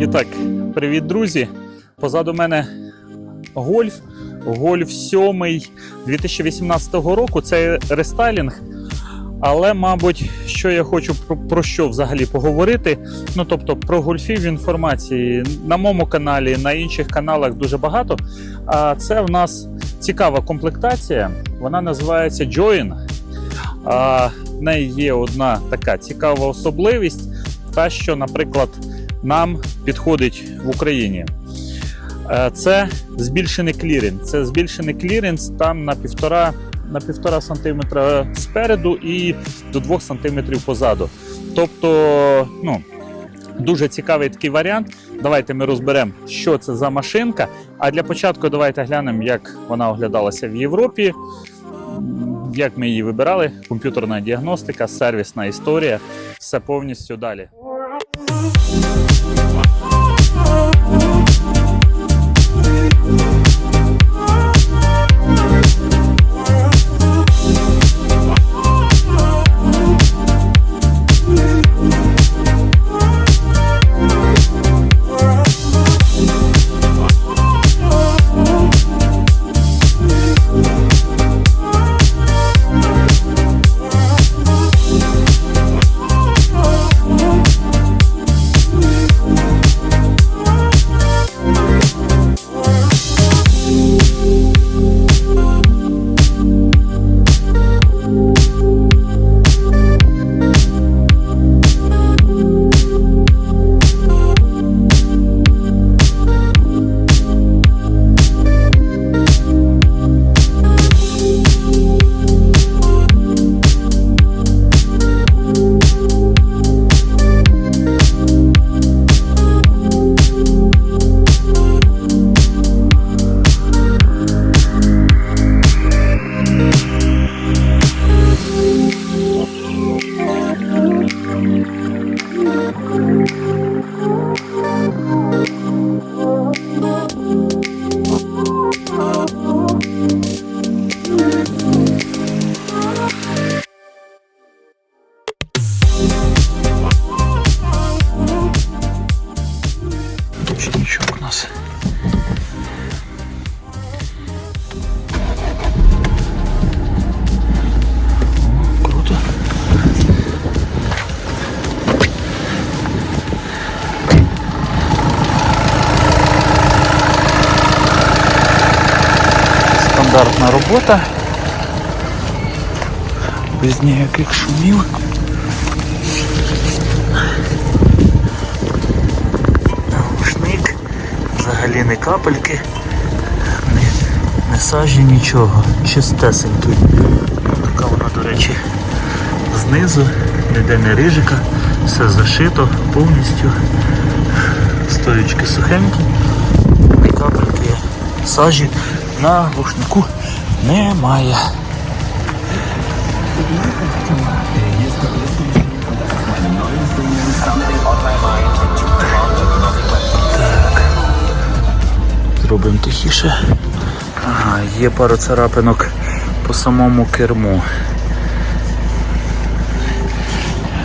І так, привіт, друзі. Позаду мене гольф. Гольф 7 2018 року. Це рестайлінг. Але, мабуть, що я хочу про, про що взагалі поговорити. Ну, тобто, про гольфів інформації на моєму каналі, на інших каналах дуже багато. А це в нас цікава комплектація. Вона називається Join. А в неї є одна така цікава особливість, та що, наприклад, нам підходить в Україні. Е, Це збільшений кліренс. Це збільшений кліренс там на півтора, на півтора сантиметра спереду і до 2 сантиметрів позаду. Тобто, ну, дуже цікавий такий варіант. Давайте ми розберемо, що це за машинка. А для початку давайте глянемо, як вона оглядалася в Європі, як ми її вибирали, комп'ютерна діагностика, сервісна історія, все повністю далі. Точничок у нас. О, круто. Стандартна робота. Без ніяких шумів. Взагалі не капельки, не, не сажі, нічого, чистесенький. Така вона, до речі, знизу, ніде не рижика, все зашито повністю. Стоючки сухенькі, не капельки сажі на глушнику немає. Зробимо тихіше. Ага, є пару царапинок по самому керму.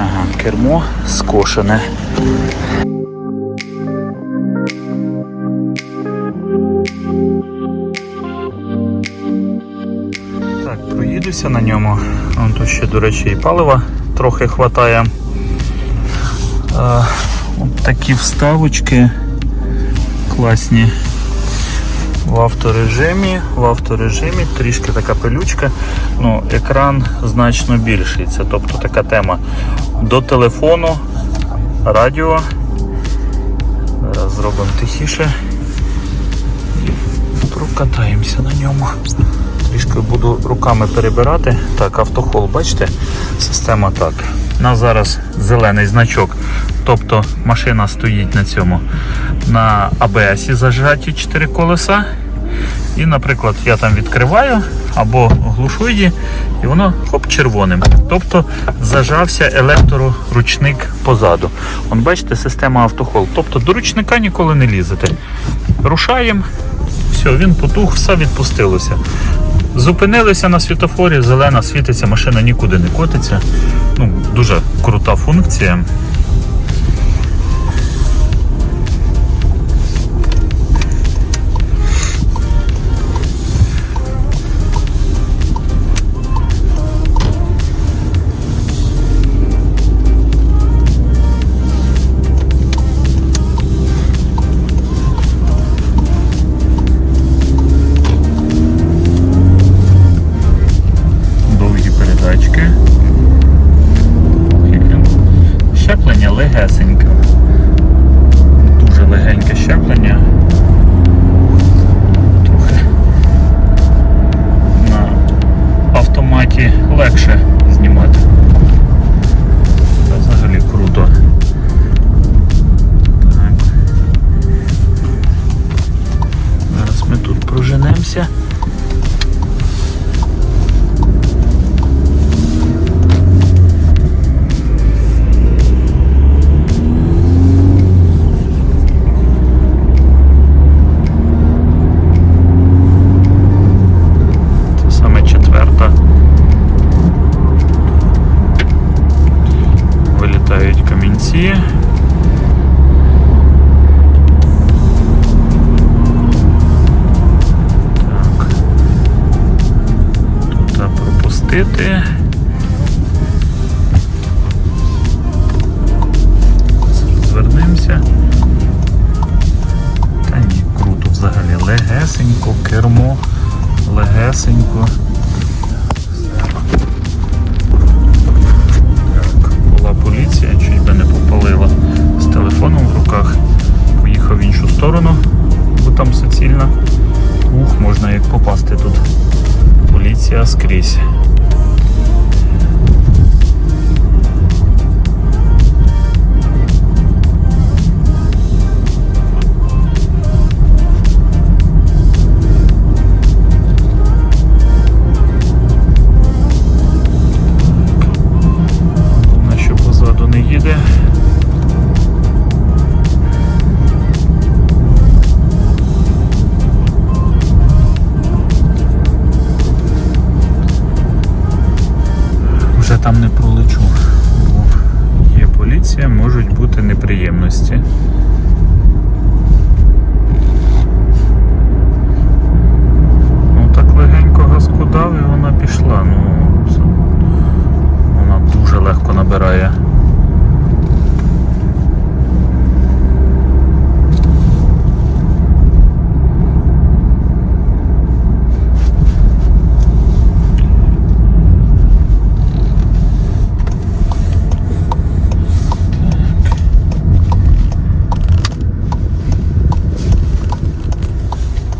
Ага, кермо скошене. Так, проїдуся на ньому. Вон тут ще, до речі, і палива трохи вистачає. От такі вставочки класні в авторежимі, в авторежимі трішки така пилючка, ну, екран значно більший. Тобто така тема до телефону, радіо. Зараз зробимо тихіше прокатаємося на ньому. Трішки буду руками перебирати. Так, автохол, бачите, система так. У нас зараз зелений значок. Тобто машина стоїть на цьому на АБС зажаті 4 колеса. І, наприклад, я там відкриваю або глушу її, і воно хоп червоним. Тобто зажався електроручник позаду. Вон бачите, система автохол. Тобто до ручника ніколи не лізете. Рушаємо, все, він потух, все відпустилося. Зупинилися на світофорі, зелена світиться, машина нікуди не котиться. Ну, дуже крута функція. Легесенько. Так, була поліція, чуть би не попалила з телефоном в руках. Поїхав в іншу сторону, бо там суцільна. Ух, можна як попасти тут. Поліція скрізь.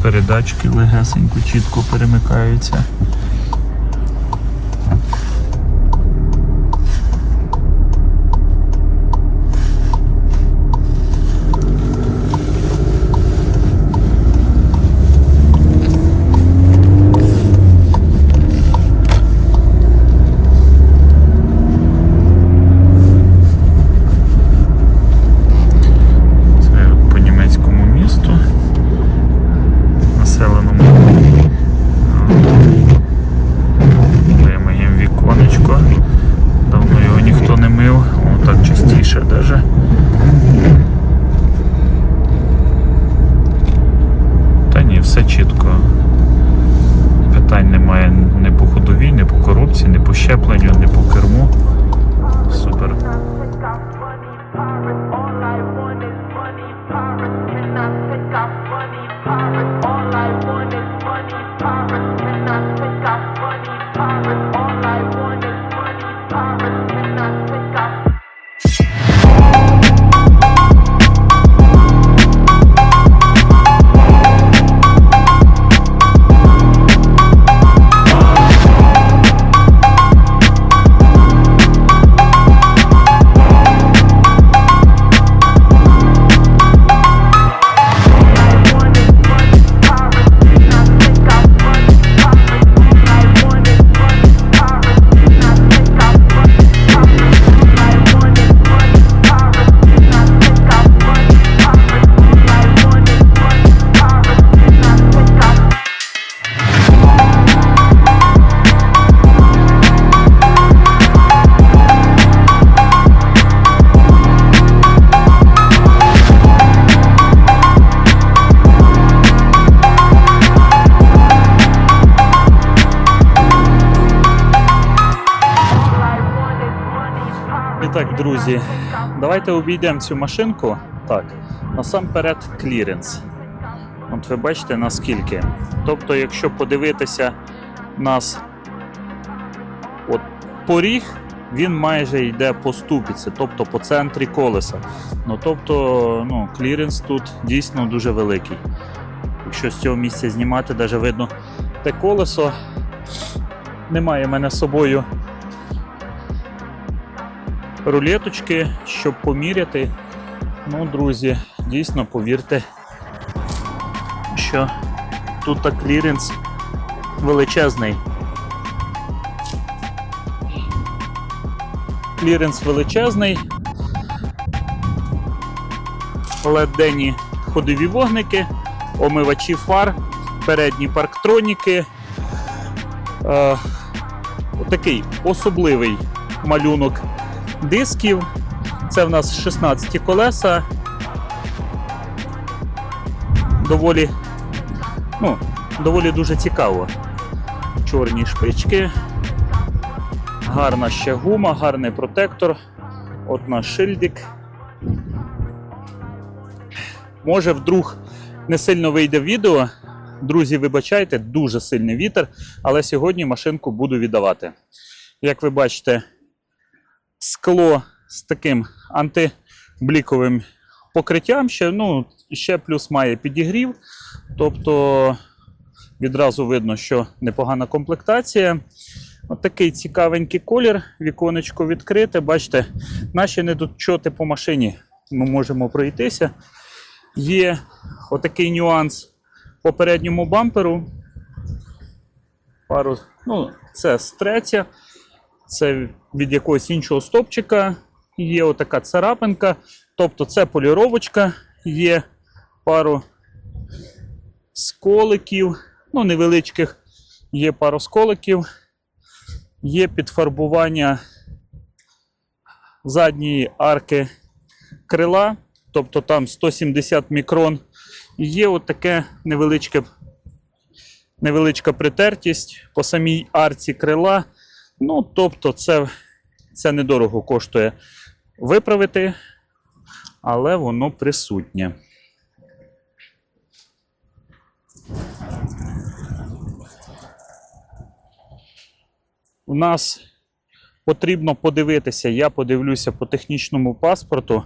Передачки легесенько, чітко перемикаються. Друзі, давайте обійдемо цю машинку. Так, насамперед кліренс. От ви бачите наскільки. Тобто, якщо подивитися нас от поріг, він майже йде по ступіці, тобто по центрі колеса. Ну тобто, ну, кліренс тут дійсно дуже великий. Якщо з цього місця знімати, навіть видно те колесо. Немає в мене з собою рулеточки, щоб поміряти. Ну, друзі, дійсно повірте, що тут кліренс величезний. Кліренс величезний. Ледені ходові вогники, омивачі фар, передні парктроніки. Е, такий особливий малюнок дисків. Це в нас 16 колеса. Доволі, ну, доволі дуже цікаво. Чорні шпички. Гарна ще гума, гарний протектор. От наш шильдик. Може, вдруг не сильно вийде відео. Друзі, вибачайте, дуже сильний вітер, але сьогодні машинку буду віддавати. Як ви бачите, скло з таким антибліковим покриттям, ще, ну, ще плюс має підігрів. Тобто відразу видно, що непогана комплектація. От такий цікавенький колір, віконечко відкрите. Бачите, наші недочоти по машині ми можемо пройтися. Є отакий нюанс по передньому бамперу. Пару, ну, це з третя, це від якогось іншого стопчика. Є отака царапинка, тобто це поліровочка, є пару сколиків, ну, невеличких, є пару сколиків, є підфарбування задньої арки крила, тобто там 170 мікрон. Є от таке невеличке, невеличка притертість по самій арці крила. Ну, тобто, це, це недорого коштує виправити, але воно присутнє. У нас потрібно подивитися, я подивлюся по технічному паспорту.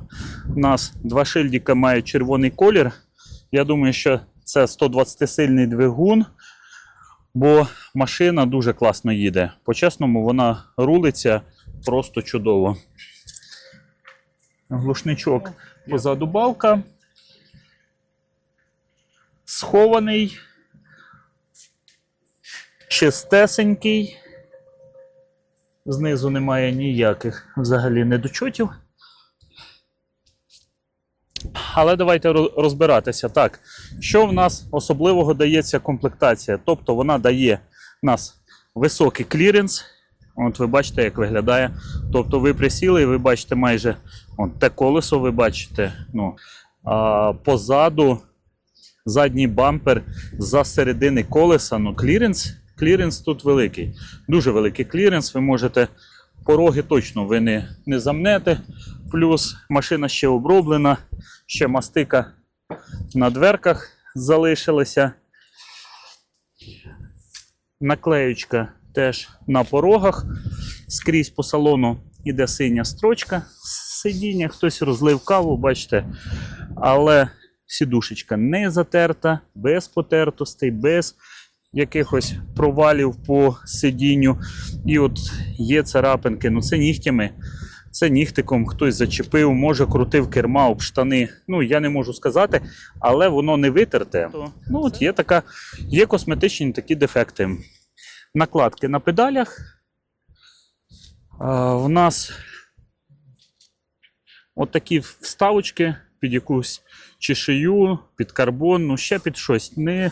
У нас два шильдика мають червоний колір. Я думаю, що це 120-сильний двигун, бо машина дуже класно їде. По-чесному, вона рулиться просто чудово. Глушничок позаду балка. Схований. Чистесенький. Знизу немає ніяких взагалі недочутів. Але давайте розбиратися. Так, що в нас особливого дається комплектація? Тобто вона дає нас високий кліренс. От ви бачите, як виглядає. Тобто ви присіли і ви бачите майже от те колесо, ви бачите. Ну, а, позаду задній бампер за середини колеса. Ну, кліренс, кліренс тут великий. Дуже великий кліренс. Ви можете пороги точно ви не, не замнете. Плюс машина ще оброблена, ще мастика на дверках залишилася. Наклеючка теж на порогах. Скрізь по салону іде синя строчка. Сидіння, хтось розлив каву, бачите. Але сідушечка не затерта, без потертостей, без якихось провалів по сидінню. І от є царапинки, ну це нігтями. Це нігтиком хтось зачепив, може крутив керма об штани. Ну, я не можу сказати, але воно не витерте. Ну, от є така, є косметичні такі дефекти. Накладки на педалях. А, в нас от такі вставочки під якусь чи шию, під карбон, ну ще під щось. Не,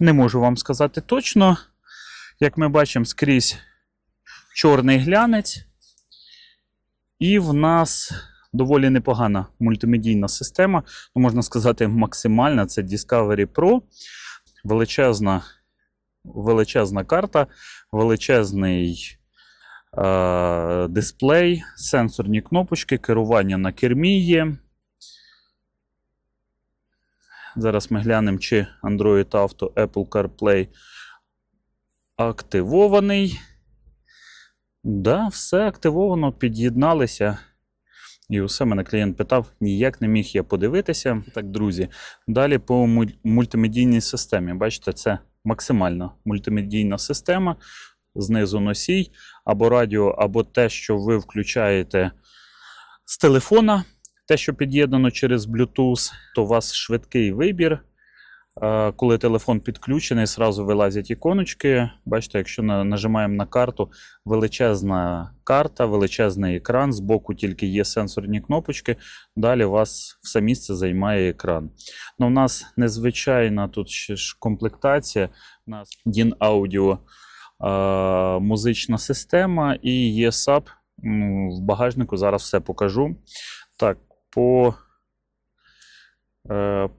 не можу вам сказати точно. Як ми бачимо, скрізь чорний глянець. І в нас доволі непогана мультимедійна система. Ну, можна сказати, максимальна. Це Discovery Pro. Величезна, величезна карта, величезний е, дисплей, сенсорні кнопочки, керування на кермі є. Зараз ми глянемо, чи Android Auto Apple CarPlay активований. Да, все активовано, під'єдналися. І усе мене клієнт питав, ніяк не міг я подивитися. Так, друзі, далі по мультимедійній системі. Бачите, це максимально мультимедійна система. Знизу носій, або радіо, або те, що ви включаєте з телефона, те, що під'єднано через Bluetooth, то у вас швидкий вибір. Е, Коли телефон підключений, зразу вилазять іконочки. Бачите, якщо нажимаємо на карту, величезна карта, величезний екран. Збоку тільки є сенсорні кнопочки. Далі у вас все місце займає екран. Ну, у нас незвичайна тут ще ж комплектація. У нас DIN Audio е, музична система і є SAP. В багажнику зараз все покажу. Так, по,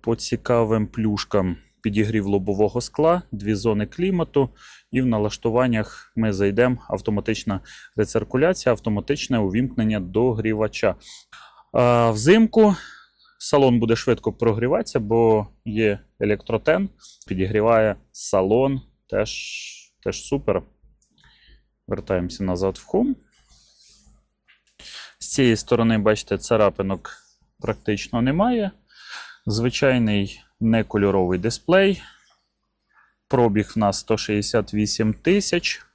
по цікавим плюшкам підігрів лобового скла, дві зони клімату, і в налаштуваннях ми зайдемо автоматична рециркуляція, автоматичне увімкнення догрівача. А, взимку салон буде швидко прогріватися, бо є електротен, підігріває салон. Теж, теж супер. Вертаємося назад в Home. З цієї сторони, бачите, царапинок практично немає. Звичайний некольоровий дисплей. Пробіг в нас 168 тисяч.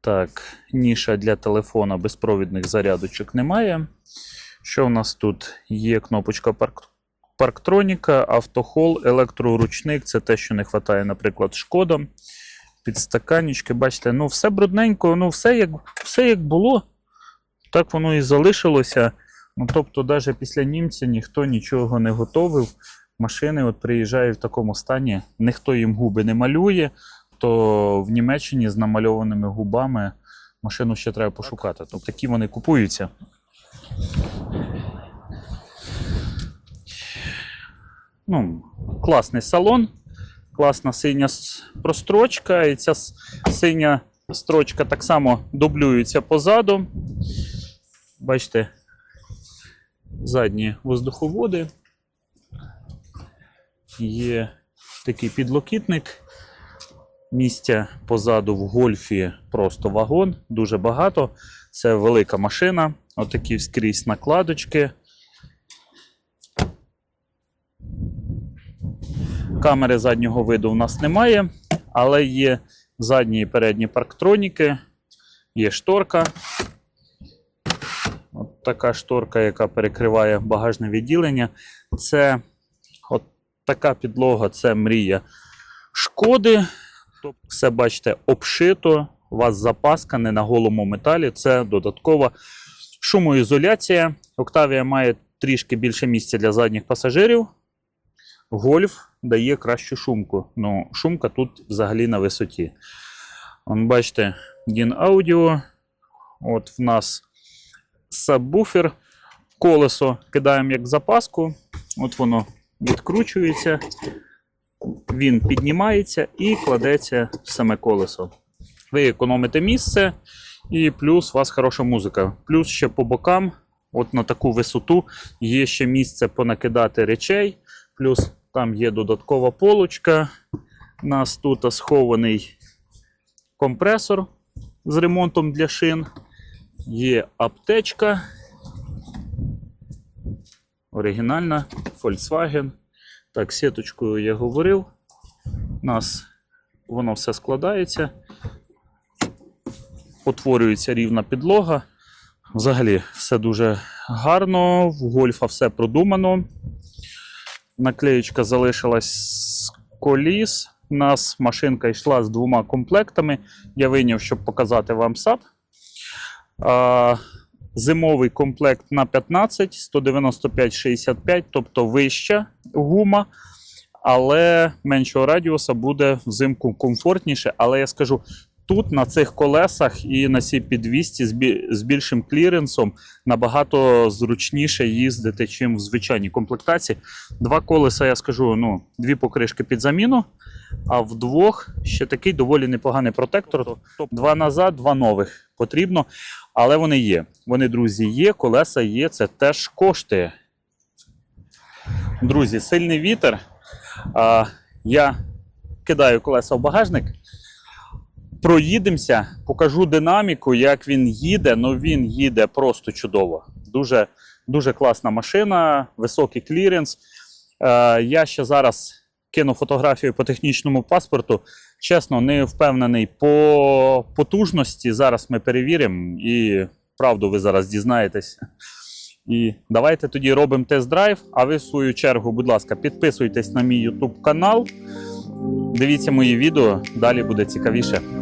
Так, ніша для телефона безпровідних зарядочок немає. Що в нас тут? Є кнопочка парк... парктроніка, автохол, електроручник це те, що не вистачає, наприклад, шкода. Підстаканічки, бачите, ну все брудненько, ну все як, все як було, так воно і залишилося. Ну, тобто, навіть після німця ніхто нічого не готовив. Машини от приїжджають в такому стані, ніхто їм губи не малює, то в Німеччині з намальованими губами машину ще треба пошукати. Тобто такі вони купуються. Ну, класний салон, класна синя прострочка, і ця синя строчка так само дублюється позаду. Бачите, задні воздуховоди. Є такий підлокітник. Місця позаду в гольфі просто вагон, дуже багато. Це велика машина. Отакі скрізь накладочки. Камери заднього виду у нас немає, але є задні і передні парктроніки, є шторка. Така шторка, яка перекриває багажне відділення. Це от така підлога це мрія шкоди. Тобто все бачите обшито. У вас запаска не на голому металі. Це додаткова шумоізоляція. Октавія має трішки більше місця для задніх пасажирів. Гольф дає кращу шумку. Ну, шумка тут взагалі на висоті. Вон, бачите, DIN Audio. От в нас сабвуфер. Колесо кидаємо як запаску. От воно відкручується. Він піднімається і кладеться в саме колесо. Ви економите місце, і плюс у вас хороша музика. Плюс ще по бокам, от на таку висоту, є ще місце понакидати речей. Плюс там є додаткова полочка. У нас тут схований компресор з ремонтом для шин. Є аптечка. Оригінальна Volkswagen. Так, сіточкою я говорив. У нас воно все складається. Утворюється рівна підлога. Взагалі, все дуже гарно. В гольфа все продумано. Наклеєчка залишилась з коліс. У нас машинка йшла з двома комплектами. Я вийняв, щоб показати вам САП. Зимовий комплект на 15, 195-65, тобто вища гума, але меншого радіуса буде взимку комфортніше. Але я скажу, тут на цих колесах і на цій підвісці з з більшим кліренсом набагато зручніше їздити, чим в звичайній комплектації. Два колеса, я скажу, ну, дві покришки під заміну. А вдвох ще такий доволі непоганий протектор. Два назад, два нових потрібно. Але вони є. Вони, друзі, є, колеса є, це теж коштує. Друзі, сильний вітер. А, я кидаю колеса в багажник. Проїдемося, покажу динаміку, як він їде. Ну він їде просто чудово. Дуже, дуже класна машина, високий кліренс. Я ще зараз кину фотографію по технічному паспорту. Чесно, не впевнений по потужності. Зараз ми перевіримо і правду ви зараз дізнаєтесь. І давайте тоді робимо тест-драйв. А ви, в свою чергу, будь ласка, підписуйтесь на мій YouTube канал. Дивіться мої відео, далі буде цікавіше.